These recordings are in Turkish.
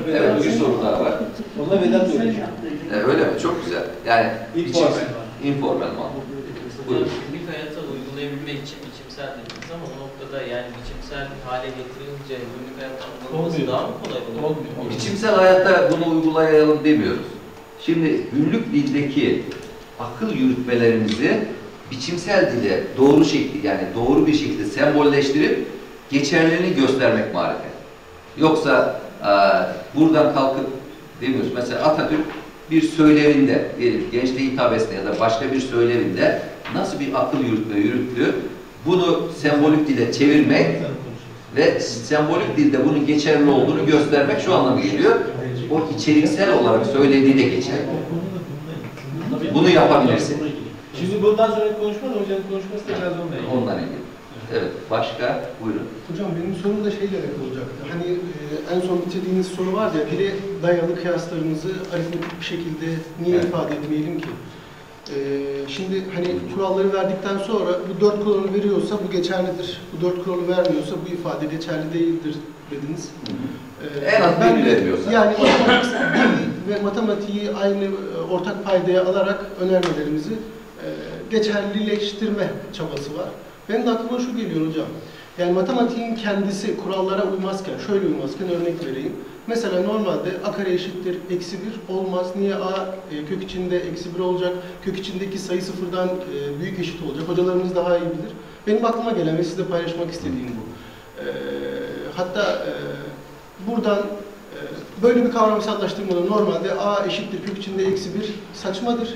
Evet, bir soru daha var. Onda Vedat da öyle. E, öyle mi? Çok güzel. Yani İnformal. informal mantık. Buyurun. Günlük hayata uygulayabilmek için biçimsel dediniz ama o noktada yani biçimsel hale getirince günlük hayatta Olmuyor. daha mı kolay olur? Olmuyor. Biçimsel hayatta bunu uygulayalım demiyoruz. Şimdi günlük dildeki akıl yürütmelerimizi biçimsel dile doğru şekli yani doğru bir şekilde sembolleştirip geçerliliğini göstermek marifet. Yoksa buradan kalkıp demiyoruz. Mesela Atatürk bir söylevinde, diyelim gençliğe hitap etse ya da başka bir söylevinde nasıl bir akıl yürütme yürüttü, bunu sembolik dile çevirmek ve sembolik dilde bunun geçerli olduğunu göstermek şu anlama geliyor. O içeriksel olarak söylediği de geçerli. Bunu yapabilirsin. Şimdi bundan sonraki konuşma da hocanın konuşması da biraz onunla ilgili. Ondan ilgili. Evet, başka? Buyurun. Hocam benim sorum da şeyle alakalı olacaktı. Hani e, en son bitirdiğiniz soru var ya, biri dayalı kıyaslarımızı aritmetik bir şekilde niye Evet. ifade etmeyelim ki? E, şimdi hani kuralları verdikten sonra bu dört kuralı veriyorsa bu geçerlidir. Bu dört kuralı vermiyorsa bu ifade geçerli değildir dediniz. E, En az ben vermiyorsa. Yani matematik ve matematiği aynı e, ortak paydaya alarak önermelerimizi e, geçerlileştirme çabası var. Benim de aklıma şu geliyor hocam. Yani matematiğin kendisi kurallara uymazken, şöyle uymazken örnek vereyim. Mesela normalde a kare eşittir eksi 1 olmaz. Niye a e, kök içinde eksi 1 olacak? Kök içindeki sayı sıfırdan e, büyük eşit olacak. Hocalarımız daha iyi bilir. Benim aklıma gelen ve sizle paylaşmak istediğim bu. E, hatta e, buradan e, böyle bir kavramsallaştırmada normalde a eşittir kök içinde eksi 1 saçmadır.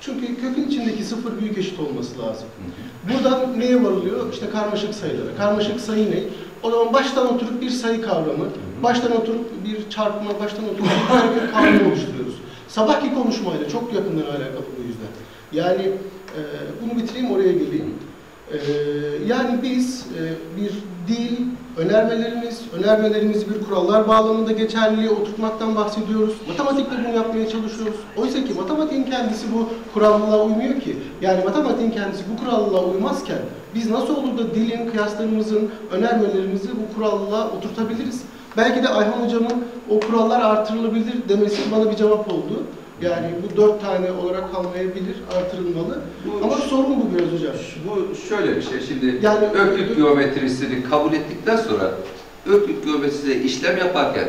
Çünkü kökün içindeki sıfır büyük eşit olması lazım. Buradan neye varılıyor? İşte karmaşık sayılara. Karmaşık sayı ne? O zaman baştan oturup bir sayı kavramı, baştan oturup bir çarpma, baştan oturup bir bir kavram oluşturuyoruz. Sabahki konuşmayla çok yakından alakalı bu yüzden. Yani e, bunu bitireyim oraya geleyim. E, yani biz e, bir dil, önermelerimiz, önermelerimizi bir kurallar bağlamında geçerliliğe oturtmaktan bahsediyoruz. Matematikte bunu yapmaya çalışıyoruz. Oysa ki matematiğin kendisi bu kurallığa uymuyor ki. Yani matematiğin kendisi bu kurallığa uymazken biz nasıl olur da dilin, kıyaslarımızın, önermelerimizi bu kurallığa oturtabiliriz? Belki de Ayhan Hocam'ın o kurallar artırılabilir demesi bana bir cevap oldu. Yani bu dört tane olarak kalmayabilir, artırılmalı. Bu- Ama sorun bu biraz hocam. Bu şöyle bir şey. Şimdi Yani- öklük geometrisini kabul ettikten sonra öklük geometrisiyle işlem yaparken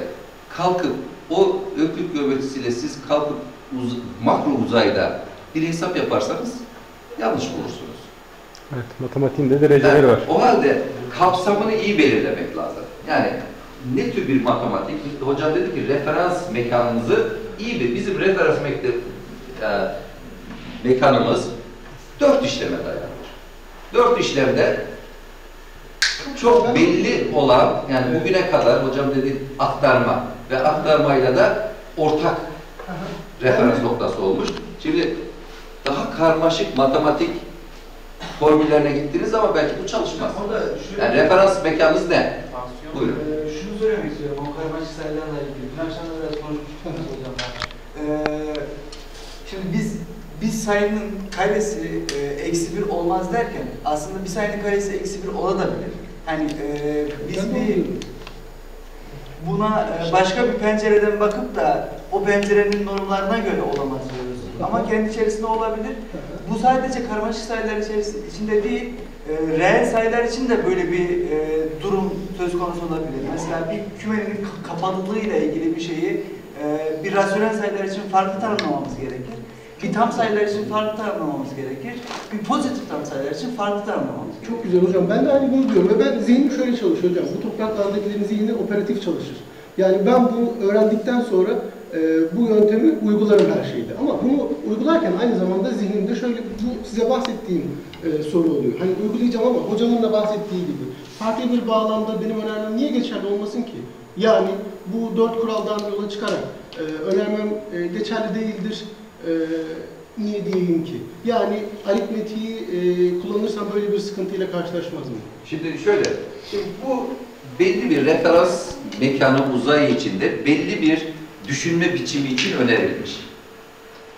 kalkıp o öklük geometrisiyle siz kalkıp uz- makro uzayda bir hesap yaparsanız yanlış bulursunuz. Evet, matematiğin de dereceleri Yani var. O halde kapsamını iyi belirlemek lazım. Yani ne tür bir matematik? Hocam dedi ki referans mekanımızı iyi bir, bizim referans mekte, e, mekanımız dört işleme dayanır. Dört işlemde çok belli olan, yani bugüne kadar hocam dedi aktarma ve aktarmayla da ortak referans noktası olmuş. Şimdi daha karmaşık matematik formüllerine gittiniz ama belki bu çalışmaz. Yani referans mekanınız ne? Buyurun. Eee, şunu söylemek istiyorum, o karmaşık sayılarla ilgili. Dün akşam da biraz konuşmuştuk hocamla. Eee, şimdi biz biz sayının karesi eee, eksi bir olmaz derken aslında bir sayının karesi eksi bir olabilir. Hani eee, biz bir buna eee, başka bir pencereden bakıp da o pencerenin normlarına göre olamaz diyoruz. Ama kendi içerisinde olabilir. Bu sadece karmaşık sayılar içerisinde içinde değil, e, reel sayılar için de böyle bir e, durum söz konusu olabilir. Mesela bir kümenin ka- kapalılığıyla ilgili bir şeyi e, bir rasyonel sayılar için farklı tanımlamamız gerekir. Bir tam sayılar için farklı tanımlamamız gerekir. Bir pozitif tam sayılar için farklı tanımlamamız gerekir. Çok güzel hocam. Ben de aynı bunu diyorum ve ben zihnim şöyle çalışıyor hocam. Bu topraklardakilerin zihni operatif çalışır. Yani ben bunu öğrendikten sonra e, bu yöntemi uygularım her şeyde. Ama bunu uygularken aynı zamanda zihnimde şöyle bu size bahsettiğim e, soru oluyor. Hani uygulayacağım ama hocamın da bahsettiği gibi farklı bir bağlamda benim önermem niye geçerli olmasın ki? Yani bu dört kuraldan yola çıkarak e, önermem e, geçerli değildir. E, niye diyeyim ki? Yani aritmetiği e, kullanırsam böyle bir sıkıntıyla karşılaşmaz mıyım? Şimdi şöyle, şimdi bu belli bir referans mekanı uzay içinde belli bir düşünme biçimi için önerilmiş.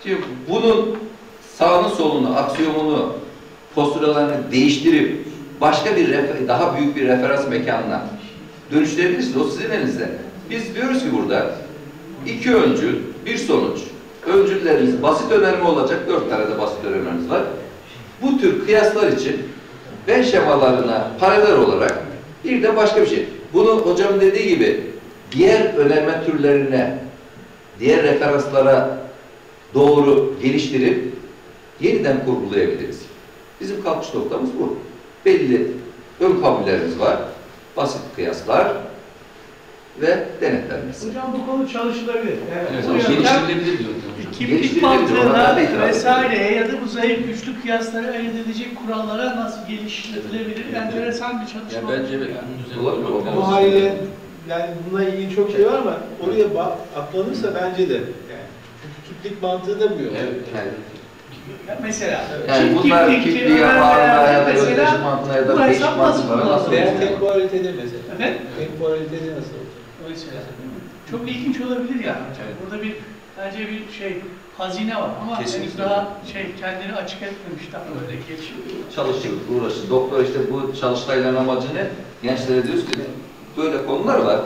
Şimdi bunun sağını solunu, aksiyomunu, postulalarını değiştirip başka bir daha büyük bir referans mekanına dönüştürebilirsiniz. O sizin elinizde. Biz diyoruz ki burada İki öncül, bir sonuç. Öncüllerimiz basit önerme olacak. Dört tane de basit önermemiz var. Bu tür kıyaslar için ben şemalarına paralel olarak bir de başka bir şey. Bunu hocam dediği gibi diğer önerme türlerine, diğer referanslara doğru geliştirip yeniden kurgulayabiliriz. Bizim kalkış noktamız bu. Belli ön kabullerimiz var. Basit kıyaslar ve denetlenmesi. Hocam bu konu çalışılabilir. Yani Evet, bu ama yöntem geliştirilebilir diyor. Kimlik mantığına vesaireye ya da bu zayıf güçlü kıyasları ayırt edecek kurallara nasıl geliştirilebilir? Enteresan bir çalışma. Ya bence evet, bunun. Bu haliyle yani bununla ilgili çok şey var ama oraya bak, atlanırsa bence de yani. Kitlik mantığı da bu yol. Evet, yani, Ya Mesela yani çift bunlar öğrenmelerde haruna ya da mesela özdeşim mantığına ya da değişik mantığına nasıl olacak? temporalitede mesela. Evet. Temporalitede nasıl olacak? Mesela çok ilginç olabilir yani. hocam. Burada bir bence bir şey hazine var ama henüz Kesinlikle. daha şey kendini açık etmemiş daha böyle gelişiyor. çalışır, uğraşır. Doktor işte bu çalıştayların amacı ne? Gençlere diyoruz ki böyle konular var.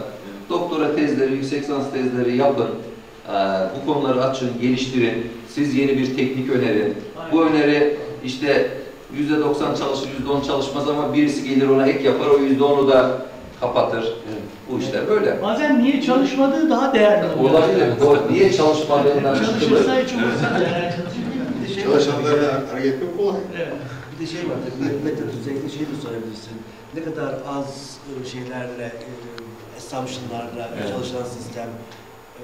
Doktora tezleri, yüksek lisans tezleri yapın. Ee, bu konuları açın, geliştirin. Siz yeni bir teknik önerin. Bu öneri işte yüzde doksan çalışır, yüzde on çalışmaz ama birisi gelir ona ek yapar, o yüzde onu da kapatır. Bu işler böyle. Bazen niye çalışmadığı daha değerli oluyor. Olabilir. O niye çalışmadığından. Çalışırsa hiç umursamaz. Bir de şey var. Çalışanlara hareket etmek kolay. Evet. Bir de şey var. tabii, Meta düzeyinde şey de sorabilirsin. Ne kadar az e, şeylerle, e, assumptionlarla Evet. çalışan sistem e,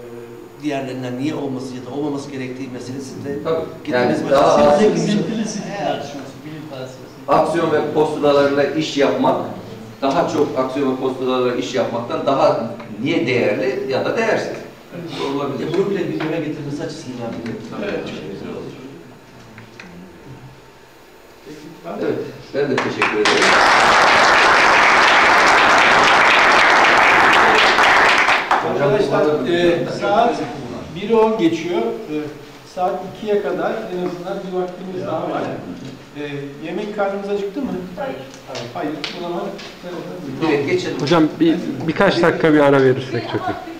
diğerlerinden niye olması ya da olmaması gerektiği meselesi de Tabii. gitmemiz Yani daha az bilim felsefesi. aksiyon ve postulalarla iş yapmak daha çok aksiyon ve postulalarla iş yapmaktan daha niye değerli ya da değersiz. Olabilir. Ya bunu bile gündeme getirmesi açısından bile. Evet, olur. Evet, ben de teşekkür ederim. Arkadaşlar e, saat 1'i 10 geçiyor. E, saat 2'ye kadar en azından bir vaktimiz daha var. E, yemek karnımız acıktı mı? Hayır. Hayır. O zaman Direkt geçelim. Hocam bir birkaç dakika bir ara verirsek çok iyi.